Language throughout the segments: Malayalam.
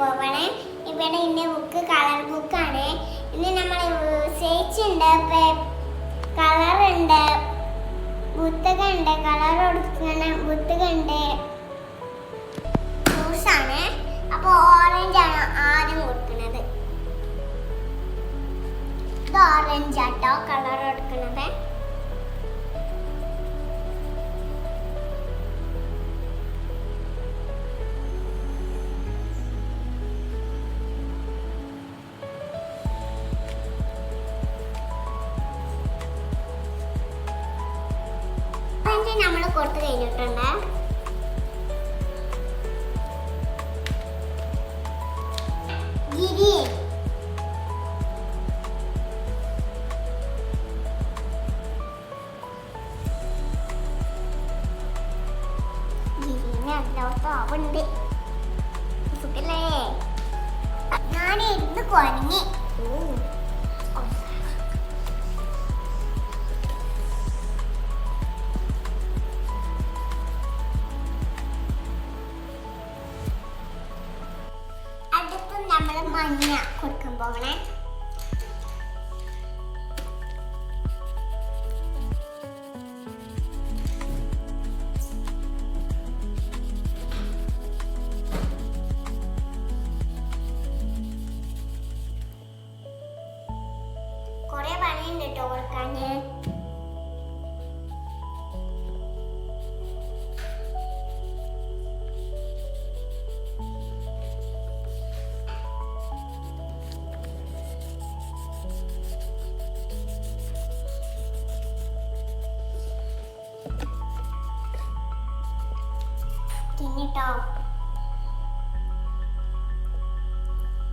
പോവണേ. ഇവിടെ ഇന്ന് ബുക്ക് കളർ ബുക്കാണ് ഇന്ന് നമ്മൾ സേച്ചുണ്ട് പുസ്തകം ഉണ്ട്. കളർ കൊടുക്കുന്ന ബുത്തകുണ്ട് ജ്യൂസാണ് അപ്പോൾ ഓറഞ്ച് ആണ്. ആദ്യം കൊടുക്കുന്നത്. ഇത് ഓറഞ്ച് ആട്ടോ കളർ കൊടുക്കുന്നത്. ഓറഞ്ച് നമ്മൾ കൊടുത്തു കഴിഞ്ഞിട്ടുണ്ട്. ഗിരി ഉണ്ട് സുഖല്ലേ? ഞാൻ ഇരുന്ന് കുഴങ്ങി. അടുത്ത് മഞ്ഞ കൊടുക്കാൻ പോകണേ കൊറേ പണിയുണ്ട് കേട്ടോ കൊടുക്കാന് തിന്നിട്ടോ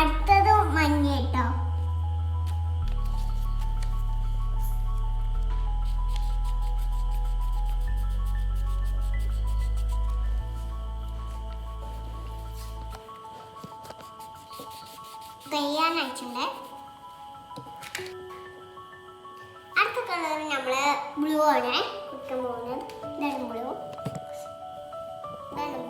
അടുത്തത് മഞ്ഞ കേട്ടോ. പെയ്യാൻ അയച്ചിട്ടുണ്ട് അടുത്ത കളർ നമ്മൾ ബ്ലൂ ആണ്. കുടിക്കാൻ പോകുന്നത് ഇതാണ് ബ്ലൂ.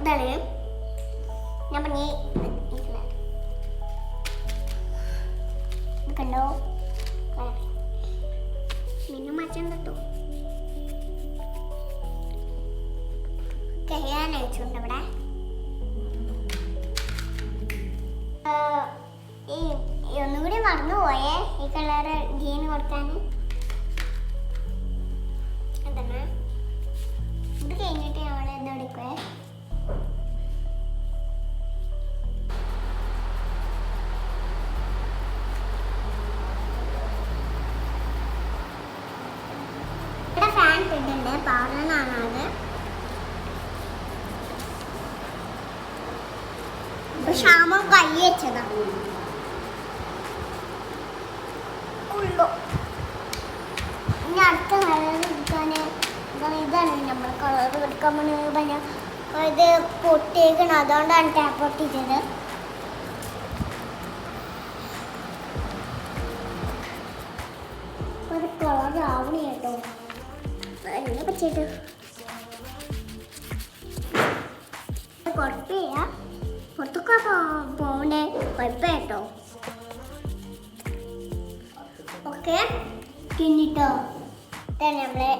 ഇതാണ് ഞാൻ പറഞ്ഞ കണ്ടോ? പിന്നെ മാറ്റാൻ കേട്ടോ കഴിയാൻ അയച്ചുണ്ട് ഇവിടെ. ഈ ഒന്നുകൂടി മറന്നുപോയേ ഈ കളർ ജീൻ കൊടുക്കാൻ. എന്താണ് ഇത് കഴിഞ്ഞിട്ട് നമ്മൾ ഇത് ക്ഷാമം കൈ അടുത്ത കളർ നമ്മൾ കളർ ഇത് പൊട്ടിയേക്കണം. അതുകൊണ്ടാണ് ടാപ്പ് പൊട്ടിച്ചത്. ഒരു കളർ ആവണി കേട്ടോ. എന്നെ പച്ചയിട്ട് കുഴപ്പമില്ല പുറത്തൊക്കെ പോകണ്ടേ കുഴപ്പമില്ല കേട്ടോ ഓക്കെ? പിന്നിട്ടോ? നമ്മളെ.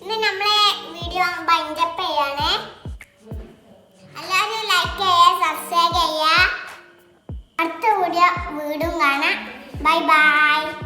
ഇന്ന് നമ്മളെ വീഡിയോ ബൈൻഡപ്പ് ചെയ്യണേ. എല്ലാവരും ലൈക്ക് ചെയ്യുക സബ്സ്ക്രൈബ് ചെയ്യുക അടുത്ത വീഡിയോ വീടും കാണാം. 拜拜。